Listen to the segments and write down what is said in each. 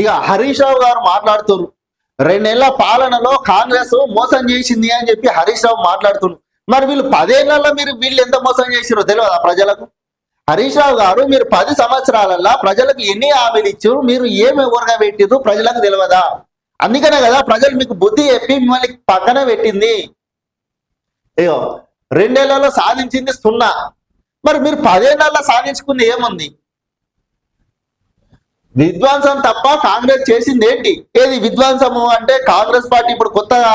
ఇక హరీష్ రావు గారు మాట్లాడుతున్నారు. రెండేళ్ళ పాలనలో కాంగ్రెస్ మోసం చేసింది అని చెప్పి హరీష్ రావు మాట్లాడుతున్నారు. మరి వీళ్ళు పదేళ్ళలో మీరు వీళ్ళు ఎంత మోసం చేసిరో తెలియదా ప్రజలకు? హరీష్ రావు గారు మీరు పది సంవత్సరాలలో ప్రజలకు ఎన్ని హామీలు ఇచ్చారు? మీరు ఏమి ఊరగా పెట్టిరు ప్రజలకు తెలియదా? అందుకనే కదా ప్రజలు మీకు బుద్ధి చెప్పి మిమ్మల్ని పక్కన పెట్టింది. అయ్యో రెండేళ్ళలో సాధించింది సున్నా. మరి మీరు పదేళ్ళలో సాధించుకుంది ఏముంది? విధ్వంసం తప్ప కాంగ్రెస్ చేసింది ఏంటి? ఏది విధ్వంసము అంటే కాంగ్రెస్ పార్టీ ఇప్పుడు కొత్తగా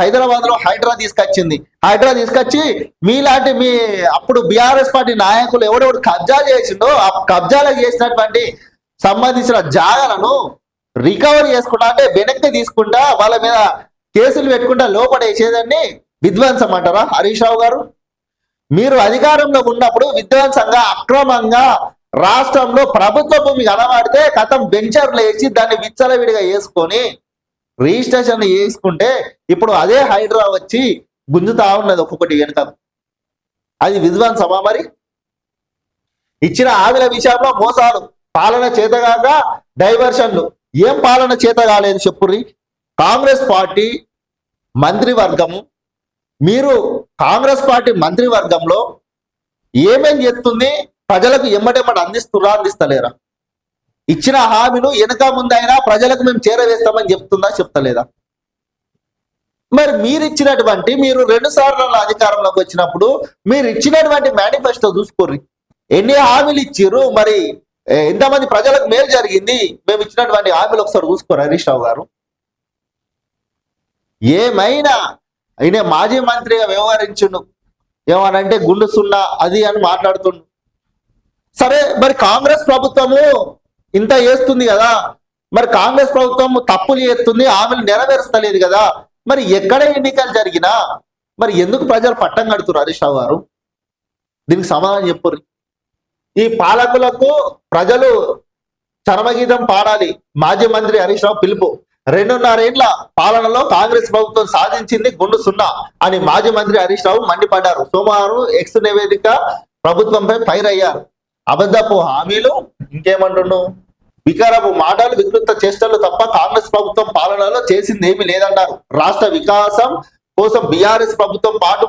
హైదరాబాద్లో హైడ్రా తీసుకొచ్చింది. హైడ్రా తీసుకొచ్చి మీలాంటి మీ అప్పుడు బీఆర్ఎస్ పార్టీ నాయకులు ఎవడెవడు కబ్జా చేసిండో ఆ కబ్జాలకు చేసినటువంటి సంబంధించిన జాగాలను రికవరీ చేసుకుంటా అంటే వెనక్కి తీసుకుంటా వాళ్ళ మీద కేసులు పెట్టుకుంటా లోపడేసేదాన్ని విధ్వంసం అంటారా? హరీష్ రావు గారు? మీరు అధికారంలో ఉన్నప్పుడు విధ్వంసంగా అక్రమంగా రాష్ట్రంలో ప్రభుత్వ భూమి కనబడితే కథం వెంచర్లు వేసి దాన్ని విచ్చలవిడిగా వేసుకొని రిజిస్ట్రేషన్ చేసుకుంటే ఇప్పుడు అదే హైడ్రా వచ్చి గుంజుతా ఉన్నది ఒక్కొక్కటి వెనుక అది విధ్వంసమా మరి? ఇచ్చిన ఆవిల విషయంలో మోసాలు. పాలన చేతగాక డైవర్షన్లు. ఏం పాలన చేత కాలేదు చెప్పుర్రి? కాంగ్రెస్ పార్టీ మంత్రివర్గము. మీరు కాంగ్రెస్ పార్టీ మంత్రివర్గంలో ఏమేం చేస్తుంది? ప్రజలకు ఎమ్మటెమ్మటి అందిస్తురా అందిస్తలేరా? ఇచ్చిన హామీలు వెనక ముందైనా ప్రజలకు మేము చేరవేస్తామని చెప్తుందా చెప్తలేదా? మరి మీరు ఇచ్చినటువంటి మీరు రెండు సార్లు అధికారంలోకి వచ్చినప్పుడు మీరు ఇచ్చినటువంటి మేనిఫెస్టో చూసుకోర్రి. ఎన్ని హామీలు ఇచ్చిర్రు మరి ఎంతమంది ప్రజలకు మేలు జరిగింది మేము ఇచ్చినటువంటి హామీలు ఒకసారి చూసుకోరు హరీష్ రావు గారు? ఏమైనా ఆయన మాజీ మంత్రిగా వ్యవహరించుండు. ఏమనంటే గుండు సున్నా అది అని మాట్లాడుతుండు. సరే మరి కాంగ్రెస్ ప్రభుత్వము ఇంత చేస్తుంది కదా. మరి కాంగ్రెస్ ప్రభుత్వం తప్పులు చేస్తుంది ఆమెను నెరవేరుస్తలేదు కదా. మరి ఎక్కడ ఎన్నికలు జరిగినా మరి ఎందుకు ప్రజలు పట్టం కడుతున్నారు హరీష్ రావు గారు? దీనికి సమాధానం చెప్పుర్రి. ఈ పాలకులకు ప్రజలు చరమగీతం పాడాలి. మాజీ మంత్రి హరీష్ రావు పిలుపు. రెండున్నరేండ్ల పాలనలో కాంగ్రెస్ ప్రభుత్వం సాధించింది గుండు సున్నా అని మాజీ మంత్రి హరీష్ రావు మండిపడ్డారు. సోమవారం ఎక్స్ నివేదిక ప్రభుత్వంపై ఫైర్ అయ్యారు. అబద్ధపు హామీలు ఇంకేమంటుండు? వికారపు మాటలు వికృత చేష్టలు తప్ప కాంగ్రెస్ ప్రభుత్వం పాలనలో చేసింది ఏమీ లేదన్నారు రాష్ట్ర వికాసం కోసం బీఆర్ఎస్ ప్రభుత్వం పాటు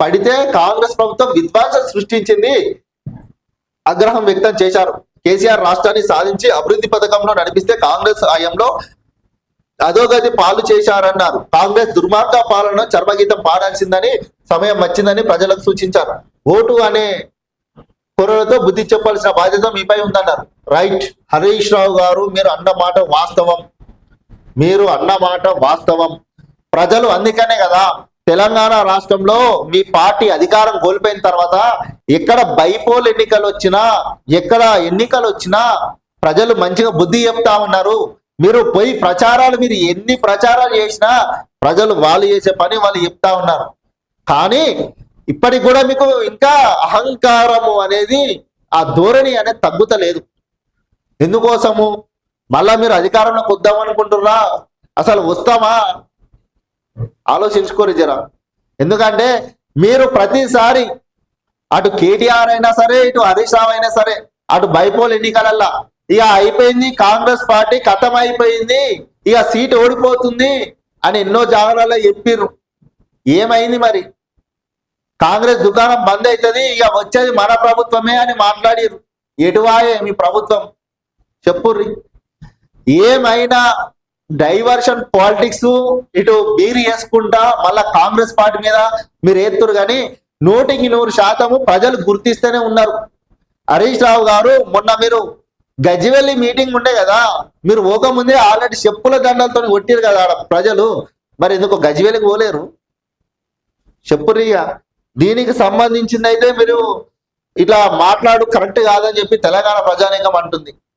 పడితే కాంగ్రెస్ ప్రభుత్వం విధ్వంసం సృష్టించింది ఆగ్రహం వ్యక్తం చేశారు. కేసీఆర్ రాష్ట్రాన్ని సాధించి అభివృద్ధి పథకంలో నడిపిస్తే కాంగ్రెస్ హయాంలో అధోగతి పాలు చేశారన్నారు. కాంగ్రెస్ దుర్మార్గ పాలన చర్మగీతం పాడాల్సిందని సమయం వచ్చిందని ప్రజలకు సూచించారు. ఓటు అనే కుర్రలతో బుద్ధి చెప్పాల్సిన బాధ్యత మీపై ఉందన్నారు. రైట్ హరీష్ రావు గారు మీరు అన్న మాట వాస్తవం. మీరు అన్న మాట వాస్తవం. ప్రజలు అందుకనే కదా తెలంగాణ రాష్ట్రంలో మీ పార్టీ అధికారం కోల్పోయిన తర్వాత ఎక్కడ బైపోల్ ఎన్నికలు వచ్చినా ఎక్కడ ఎన్నికలు వచ్చినా ప్రజలు మంచిగా బుద్ధి చెప్తా ఉన్నారు. మీరు పోయి ప్రచారాలు మీరు ఎన్ని ప్రచారాలు చేసినా ప్రజలు వాళ్ళు చేసే పని వాళ్ళు చెప్తా ఉన్నారు. కానీ ఇప్పటికి కూడా మీకు ఇంకా అహంకారము అనేది ఆ ధోరణి అనేది తగ్గుతలేదు. ఎందుకోసము? మళ్ళా మీరు అధికారంలోకి వద్దాం అనుకుంటున్నా అసలు వస్తామా? ఆలోచించుకోరు జరా. ఎందుకంటే మీరు ప్రతిసారి అటు కేటీఆర్ అయినా సరే ఇటు హరీష్ రావు అయినా సరే అటు బైపోల్ ఎన్నికలల్లా ఇక అయిపోయింది కాంగ్రెస్ పార్టీ ఖతం అయిపోయింది ఇక సీట్ ఓడిపోతుంది అని ఎన్నో జాగ్రత్తలు చెప్పిర్రు. ఏమైంది మరి? కాంగ్రెస్ దుకాణం బంద్ అవుతుంది ఇక వచ్చేది మన ప్రభుత్వమే అని మాట్లాడిర్రు. ఎటువాయే మీ ప్రభుత్వం? చెప్పుర్రి. ఏమైనా డైవర్షన్ పాలిటిక్స్ ఇటు బీరి వేసుకుంటా మళ్ళా కాంగ్రెస్ పార్టీ మీద మీరు ఎత్తురు కానీ నూటికి నూరు శాతము ప్రజలు గుర్తిస్తూనే ఉన్నారు. హరీష్ రావు గారు మొన్న మీరు గజ్జివెల్లి మీటింగ్ ఉండే కదా మీరు పోకముందే ఆల్రెడీ చెప్పుల దండలతో కొట్టిరు కదా ప్రజలు. మరి ఎందుకు గజ్జివెల్లికి పోలేరు? చెప్పురిగా దీనికి సంబంధించింది అయితే మీరు ఇట్లా మాట్లాడు కరెక్ట్ కాదని చెప్పి తెలంగాణ ప్రజానీకం అంటుంది.